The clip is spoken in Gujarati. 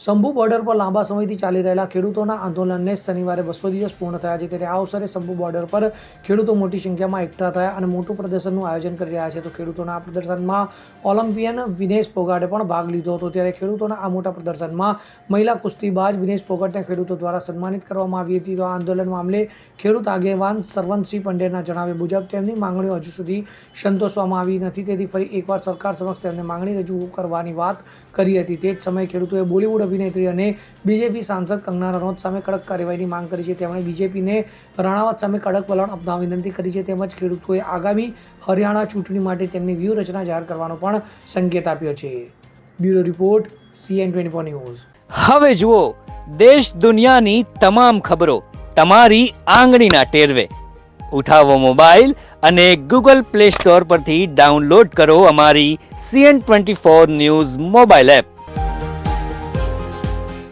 શંભુ બોર્ડર પર લાંબા સમયથી ચાલી રહેલા ખેડૂતોના આંદોલનને શનિવારે બસો દિવસ પૂર્ણ થયા છે. ત્યારે આ અવસરે શંભુ બોર્ડર પર ખેડૂતો મોટી સંખ્યામાં એકઠા થયા અને મોટું પ્રદર્શનનું આયોજન કરી રહ્યા છે. તો ખેડૂતોના આ પ્રદર્શનમાં ઓલિમ્પિયન વિનેશ પોગાટે પણ ભાગ લીધો હતો. ત્યારે ખેડૂતોના આ મોટા પ્રદર્શનમાં મહિલા કુસ્તીબાજ વિનેશ પોગાટને ખેડૂતો દ્વારા સન્માનિત કરવામાં આવી હતી. તો આ આંદોલન મામલે ખેડૂત આગેવાન સરવંતસિંહ પંડેરના જણાવ્યા મુજબ તેમની માંગણીઓ હજુ સુધી સંતોષવામાં આવી નથી. તેથી ફરી એકવાર સરકાર સમક્ષ તેમને માંગણી રજૂ કરવાની વાત કરી હતી. તે જ સમયે ખેડૂતોએ બોલિવૂડ અભિનેત્રી અને બીજેપી સાંસદ કંગના રનૌત સામે કડક કાર્યવાહીની માંગ કરી છે. તેમણે બીજેપીને રાણાવત સામે કડક વલણ અપનાવવા વિનંતી કરી છે. તેમજ ખેડૂતોએ આગામી હરિયાણા ચૂંટણી માટે તેમની વ્યૂહરચના જાહેર કરવાનો પણ સંકેત આપ્યો છે. Bureau report CN twenty four news. હવે જુઓ, દેશ દુનિયાની તમામ ખબરો તમારી આંગળીના ટેરવે. ઉઠાવો મોબાઈલ અને ગૂગલ પ્લે સ્ટોર પરથી ડાઉનલોડ કરો અમારી CN twenty four news mobile app.